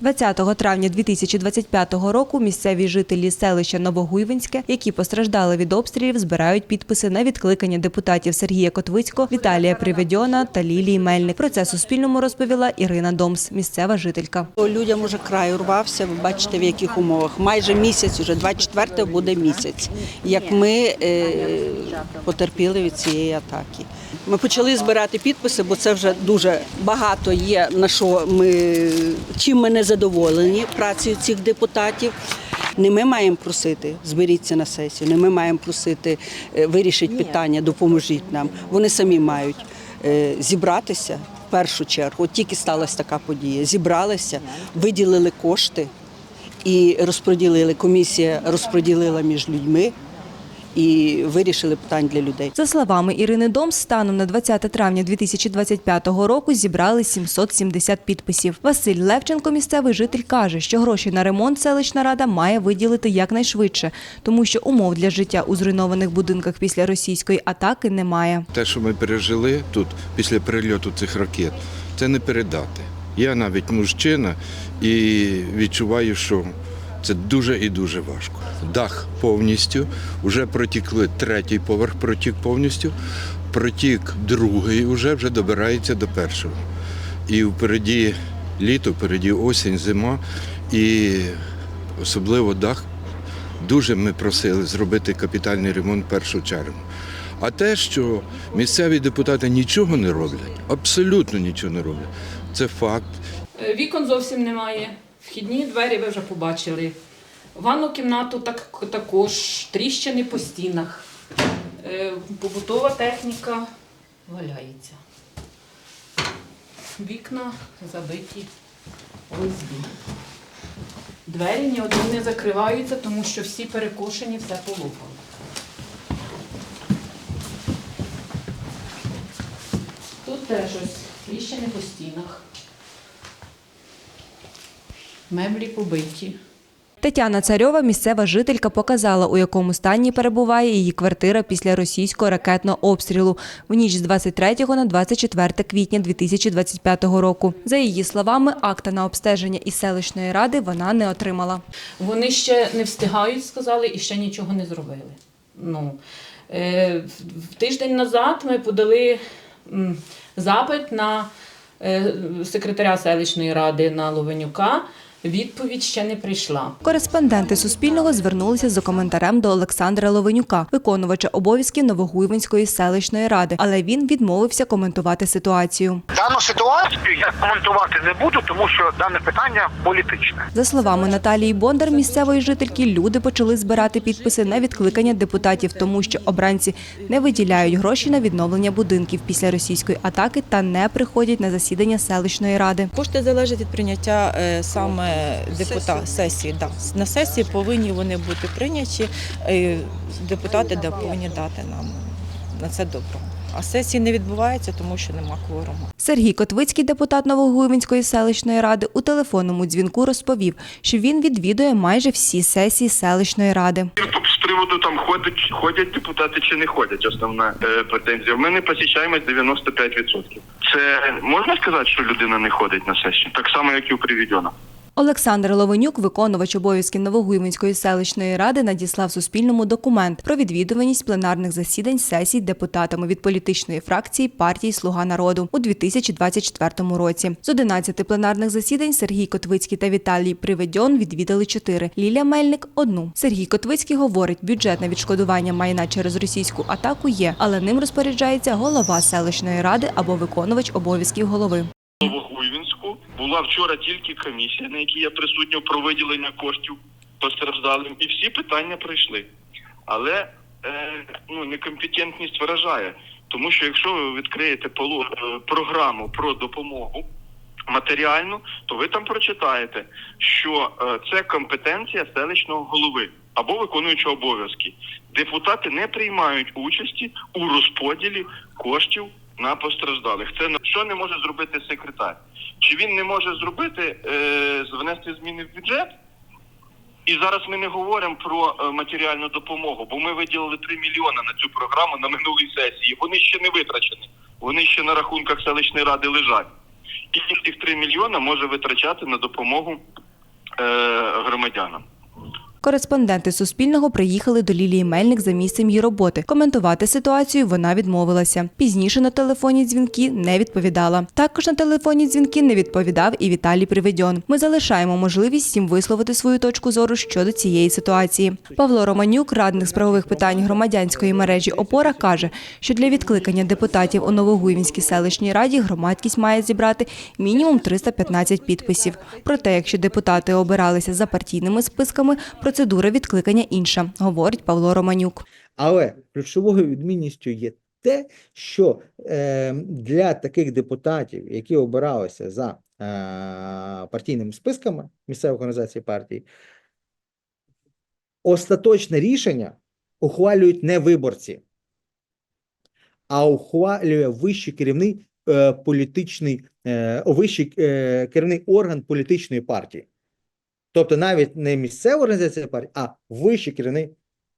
20 травня 2025 року місцеві жителі селища Новогуйвинське, які постраждали від обстрілів, збирають підписи на відкликання депутатів Сергія Котвицького, Віталія Приведьона та Лілії Мельник. Про це Суспільному розповіла Ірина Домс, місцева жителька. Людям уже край урвався, ви бачите в яких умовах. Майже місяць, уже 24 буде місяць, як ми е, потерпіли від цієї атаки. Ми почали збирати підписи, бо це вже дуже багато є на що ми чим ми не задоволені працею цих депутатів. Не ми маємо просити, зберіться на сесію, не ми маємо просити, е, вирішити питання, допоможіть нам. Вони самі мають е, зібратися в першу чергу. От тільки сталася така подія. Зібралися, виділили кошти і розподілили. Комісія розподілила між людьми і вирішили питання для людей. За словами Ірини Домс, станом на 20 травня 2025 року зібрали 770 підписів. Василь Левченко, місцевий житель, каже, що гроші на ремонт селищна рада має виділити якнайшвидше, тому що умов для життя у зруйнованих будинках після російської атаки немає. Те, що ми пережили тут після прильоту цих ракет, це не передати. Я навіть мужчина і відчуваю, що це дуже і дуже важко. Дах повністю, вже протікли третій поверх, протік повністю, протік другий, вже вже добирається до першого. І впереді літо, впереді осінь, зима, і особливо дах Дуже ми просили зробити капітальний ремонт першу чергу. А те, що місцеві депутати нічого не роблять, абсолютно нічого не роблять, це факт. Е, Вікон зовсім немає. Вхідні двері ви вже побачили. Ванну кімнату так, також, тріщини по стінах. Е, Побутова техніка валяється. Вікна забиті ОСБ. Двері ні одні не закриваються, тому що всі перекошені, все полопало. Тут теж ось тріщини по стінах. Меблі побиті. Тетяна Царьова, місцева жителька, показала, у якому стані перебуває її квартира після російського ракетного обстрілу в ніч з 23 на 24 квітня 2025 року. За її словами, акта на обстеження із селищної ради вона не отримала. Вони ще не встигають, сказали, і ще нічого не зробили. Ну, е, в- тиждень назад ми подали запит на е, секретаря селищної ради на Ловенюка. Відповідь ще не прийшла. Кореспонденти Суспільного звернулися за коментарем до Олександра Ловенюка, виконувача обов'язків Новогуйвинської селищної ради, але він відмовився коментувати ситуацію. Дану ситуацію я коментувати не буду, тому що дане питання політичне. За словами Наталії Бондар, місцевої жительки, люди почали збирати підписи на відкликання депутатів, тому що обранці не виділяють гроші на відновлення будинків після російської атаки та не приходять на засідання селищної ради. Кошти залежать від прийняття е, саме депутата сесії. Да. На сесії повинні вони бути прийняті. е, Депутати да, повинні дати нам на це добро. А сесії не відбувається, тому що нема кворуму. Сергій Котвицький, депутат Новогуйвинської селищної ради, у телефонному дзвінку розповів, що він відвідує майже всі сесії селищної ради. З приводу там ходять, ходять депутати чи не ходять, основна е, претензія. Ми не посічаємось 95%. Це можна сказати, що людина не ходить на сесію? Так само, як і у Привідьона. Олександр Ловенюк, виконувач обов'язків Новогуйвинської селищної ради, надіслав Суспільному документ про відвідуваність пленарних засідань сесій депутатами від політичної фракції партії Слуга народу у 2024 році. З 11 пленарних засідань Сергій Котвицький та Віталій Приведьон відвідали 4, Лілія Мельник – одну. Сергій Котвицький говорить, бюджетне відшкодування майна через російську атаку є, але ним розпоряджається голова селищної ради або виконувач обов'язків голови. Була вчора тільки комісія, на якій я присутній про виділення коштів постраждалим, і всі питання пройшли. Але е, ну, некомпетентність вражає, тому що якщо ви відкриєте поло- е, програму про допомогу матеріальну, то ви там прочитаєте, що е, це компетенція селищного голови або виконуючого обов'язки. Депутати не приймають участі у розподілі коштів на постраждалих. Це що не може зробити секретар? Чи він не може зробити е, зміни в бюджет? І зараз ми не говоримо про е, матеріальну допомогу, бо ми виділили 3 мільйони на цю програму на минулій сесії. Вони ще не витрачені. Вони ще на рахунках селищної ради лежать. і цих 3 мільйона може витрачати на допомогу е, громадянам. Кореспонденти Суспільного приїхали до Лілії Мельник за місцем її роботи. Коментувати ситуацію вона відмовилася. Пізніше на телефонні дзвінки не відповідала. Також на телефонні дзвінки не відповідав і Віталій Приведьон. Ми залишаємо можливість всім висловити свою точку зору щодо цієї ситуації. Павло Романюк, радник з правових питань громадянської мережі Опора, каже, що для відкликання депутатів у Новогуївській селищній раді громадськість має зібрати мінімум 315 підписів. Проте, якщо депутати обиралися за партійними списками, процедура відкликання інша, говорить Павло Романюк. Але ключовою відмінністю є те, що е, для таких депутатів, які обиралися за е, партійними списками місцевих організацій партії, остаточне рішення ухвалюють не виборці, а ухвалює вищий керівний е, політичний, вищий керівний орган політичної партії. Тобто навіть не місцева організація партії, а вищий керівний,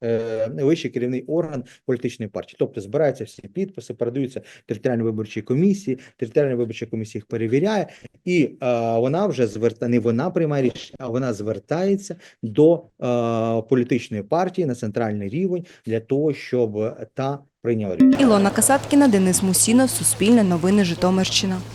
е, вищий керівний орган політичної партії. Тобто збираються всі підписи, передаються територіальній виборчій комісії, територіальна виборча комісія їх перевіряє, і е, вона вже зверта не вона приймає рішення, а вона звертається до е, політичної партії на центральний рівень для того, щоб та прийняла рішення. Ілона Касаткіна, Денис Мусінов, Суспільне новини Житомирщина.